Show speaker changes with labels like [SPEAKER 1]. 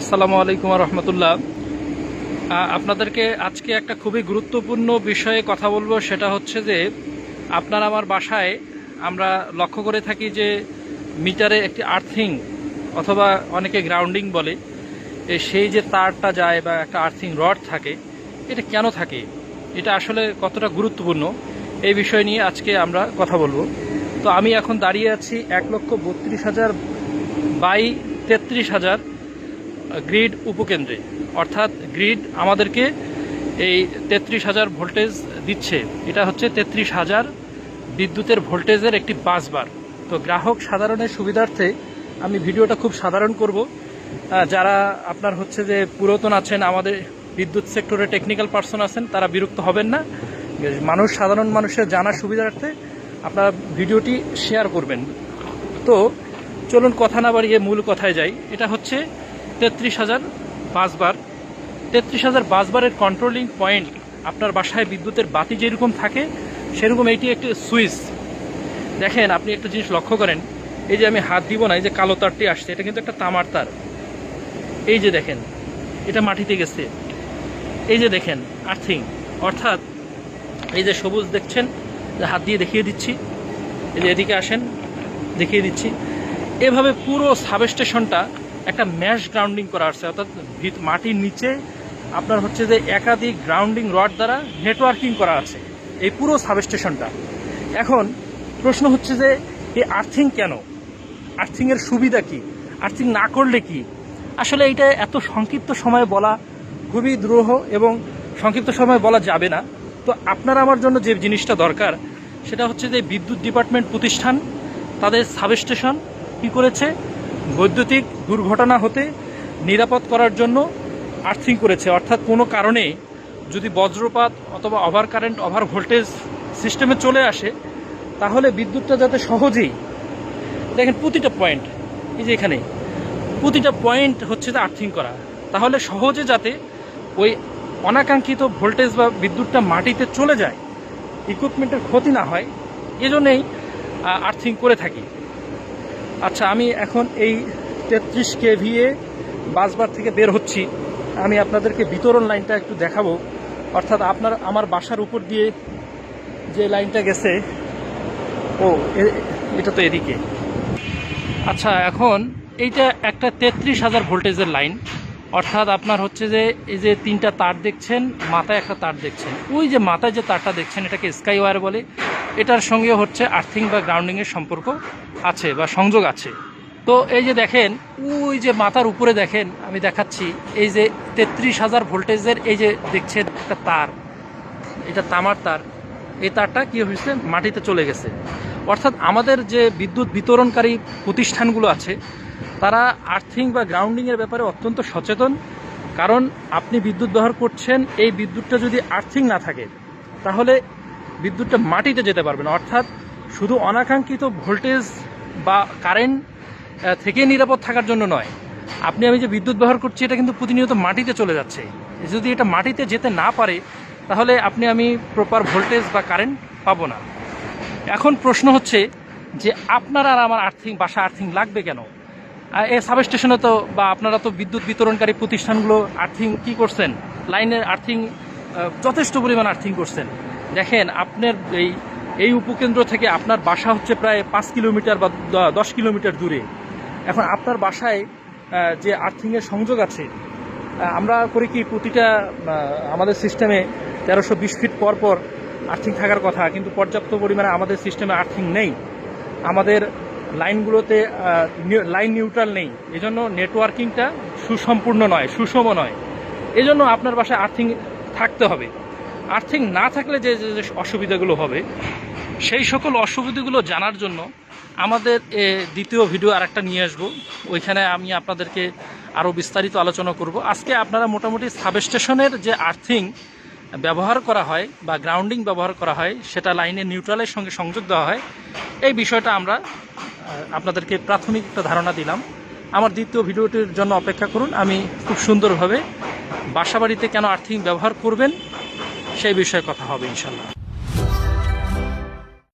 [SPEAKER 1] আসসালামু আলাইকুম রহমতুল্লাহ আপনাদেরকে আজকে একটা খুবই গুরুত্বপূর্ণ বিষয়ে কথা বলব, সেটা হচ্ছে যে আপনার আমার বাসায় আমরা লক্ষ্য করে থাকি যে মিটারে একটি আর্থিং অথবা অনেকে গ্রাউন্ডিং বলে সেই যে তারটা যায় বা একটা আর্থিং রড থাকে, এটা কেন থাকে? এটা আসলে কতটা গুরুত্বপূর্ণ? এই বিষয় নিয়ে আজকে আমরা কথা বলব। তো আমি এখন দাঁড়িয়ে আছি এক লক্ষ বত্রিশ হাজার বাই তেত্রিশ হাজার গ্রিড উপকেন্দ্রে, অর্থাৎ গ্রিড আমাদেরকে এই তেত্রিশ হাজার ভোল্টেজ দিচ্ছে। এটা হচ্ছে তেত্রিশ হাজার বিদ্যুতের ভোল্টেজের একটি বাসবার তো গ্রাহক সাধারণের সুবিধার্থে আমি ভিডিওটা খুব সাধারণ করব। যারা আপনার হচ্ছে যে পুরাতন আছেন, আমাদের বিদ্যুৎ সেক্টরে টেকনিক্যাল পার্সন আছেন, তারা বিরক্ত হবেন না। মানুষ, সাধারণ মানুষের জানার সুবিধার্থে আপনারা ভিডিওটি শেয়ার করবেন। তো চলুন কথা না বাড়িয়ে মূল কথায় যাই। এটা হচ্ছে তেত্রিশ হাজার বাসবার, তেত্রিশ হাজার বাসবারের কন্ট্রোলিং পয়েন্ট আপনার বাসায় বিদ্যুতের বাতি যেরকম থাকে, সেরকম এটি একটি সুইচ। দেখেন, আপনি একটা জিনিস লক্ষ্য করেন, এই যে আমি হাত দিব না, এই যে কালো তারটি আসছে, এটা কিন্তু একটা তামার তার। এই যে দেখেন, এটা মাটিতে গেছে। এই যে দেখেন আর্থিং অর্থাৎ এই যে সবুজ দেখছেন হাত দিয়ে দেখিয়ে দিচ্ছি, এই যে এদিকে আসেন, দেখিয়ে দিচ্ছি। এভাবে পুরো সাবস্টেশনটা একটা ম্যাশ গ্রাউন্ডিং করা আছে অর্থাৎ মাটির নিচে আপনার হচ্ছে যে একাধিক গ্রাউন্ডিং রড দ্বারা নেটওয়ার্কিং করা আছে, এই পুরো সাবস্টেশনটা। এখন প্রশ্ন হচ্ছে যে, এই আর্থিং কেন? আর্থিংয়ের সুবিধা কি? আর্থিং না করলে কি? আসলে এটা এত সংক্ষিপ্ত সময়ে বলা খুবই দ্রোহ এবং সংক্ষিপ্ত সময়ে বলা যাবে না। তো আপনার আমার জন্য যে জিনিসটা দরকার, সেটা হচ্ছে যে বিদ্যুৎ ডিপার্টমেন্ট প্রতিষ্ঠান, তাদের সাবস্টেশন কি করেছে? বৈদ্যুতিক দুর্ঘটনা হতে নিরাপদ করার জন্য আর্থিং করেছে। অর্থাৎ কোনো কারণে যদি বজ্রপাত অথবা ওভার কারেন্ট, ওভার ভোল্টেজ সিস্টেমে চলে আসে, তাহলে বিদ্যুৎটা যাতে সহজেই, দেখেন প্রতিটা পয়েন্ট, এই যে এখানে, প্রতিটা পয়েন্ট হচ্ছে যে আর্থিং করা। তাহলে সহজে যাতে ওই অনাকাঙ্ক্ষিত ভোল্টেজ বা বিদ্যুৎটা মাটিতে চলে যায় ইকুইপমেন্টের ক্ষতি না হয়, এজন্যই আর্থিং করে থাকি। আচ্ছা আমি এখন এই তেত্রিশ কেভিএ বাসবার থেকে বের হচ্ছি। আমি আপনাদেরকে বিতরণ লাইনটা একটু দেখাবো। অর্থাৎ আপনার, আমার বাসার উপর দিয়ে যে লাইনটা গেছে, ও এটা তো এদিকে। আচ্ছা এখন এইটা একটা তেত্রিশ হাজার ভোল্টেজের লাইন। অর্থাৎ আপনার হচ্ছে যে, এই যে তিনটা তার দেখছেন, মাথায় একটা তার দেখছেন। ওই যে মাথায় যে তারটা দেখছেন, এটাকে স্কাই ওয়ার বলে। এটার সঙ্গে হচ্ছে আর্থিং বা গ্রাউন্ডিংয়ের সম্পর্ক আছে বা সংযোগ আছে। তো এই যে দেখেন, ওই যে মাথার উপরে দেখেন, আমি দেখাচ্ছি, এই যে তেত্রিশ হাজার ভোল্টেজের এই যে দেখছেন একটা তার, এটা তামার তার, এই তারটা কি হয়েছে? মাটিতে চলে গেছে। অর্থাৎ আমাদের যে বিদ্যুৎ বিতরণকারী প্রতিষ্ঠানগুলো আছে, তারা আর্থিং বা গ্রাউন্ডিংয়ের ব্যাপারে অত্যন্ত সচেতন। কারণ আপনি বিদ্যুৎ ব্যবহার করছেন, এই বিদ্যুৎটা যদি আর্থিং না থাকে, তাহলে বিদ্যুৎটা মাটিতে যেতে পারবে না। অর্থাৎ শুধু অনাকাঙ্ক্ষিত ভোল্টেজ বা কারেন্ট থেকে নিরাপদ থাকার জন্য নয়। আপনি, আমি যে বিদ্যুৎ ব্যবহার করছি, এটা কিন্তু প্রতিনিয়ত মাটিতে চলে যাচ্ছে। যদি এটা মাটিতে যেতে না পারে, তাহলে আপনি, আমি প্রপার ভোল্টেজ বা কারেন্ট পাবো না। এখন প্রশ্ন হচ্ছে যে আপনার আর আমার আর্থিং বাসা আর্থিং লাগবে কেন? এ সাবস্টেশনে তো বা আপনারা তো বিদ্যুৎ বিতরণকারী প্রতিষ্ঠানগুলো আর্থিং কি করছেন? লাইনের আর্থিং যথেষ্ট পরিমাণ আর্থিং করছেন। দেখেন, আপনার এই এই উপকেন্দ্র থেকে আপনার বাসা হচ্ছে প্রায় পাঁচ কিলোমিটার বা দশ কিলোমিটার দূরে। এখন আপনার বাসায় যে আর্থিংয়ের সংযোগ আছে আমরা করি কি, প্রতিটা আমাদের সিস্টেমে তেরোশো বিশ ফিট পর পর আর্থিং থাকার কথা, কিন্তু পর্যাপ্ত পরিমাণে আমাদের সিস্টেমে আর্থিং নেই। আমাদের লাইনগুলোতে লাইন নিউট্রাল নেই। এজন্য নেটওয়ার্কিংটা সুসম্পূর্ণ নয়, সুষম নয়। এজন্য আপনার বাসায় আর্থিং থাকতে হবে। আর্থিং না থাকলে যে যে অসুবিধাগুলো হবে, সেই সকল অসুবিধাগুলো জানার জন্য আমাদের দ্বিতীয় ভিডিও আরেকটা নিয়ে আসব। ওইখানে আমি আপনাদেরকে আরও বিস্তারিত আলোচনা করব। আজকে আপনারা মোটামুটি সাবস্টেশনের যে আর্থিং ব্যবহার করা হয় বা গ্রাউন্ডিং ব্যবহার করা হয়, সেটা লাইনে নিউট্রালের সঙ্গে সংযোগ দেওয়া হয়। এই বিষয়টা আমরা আপনাদেরকে প্রাথমিক একটা ধারণা দিলাম। আমার দ্বিতীয় ভিডিওটির জন্য অপেক্ষা করুন। আমি খুব সুন্দরভাবে বাসাবাড়িতে কেন আর্থিং ব্যবহার করবেন সেই বিষয়ে কথা হবে ইনশাল্লাহ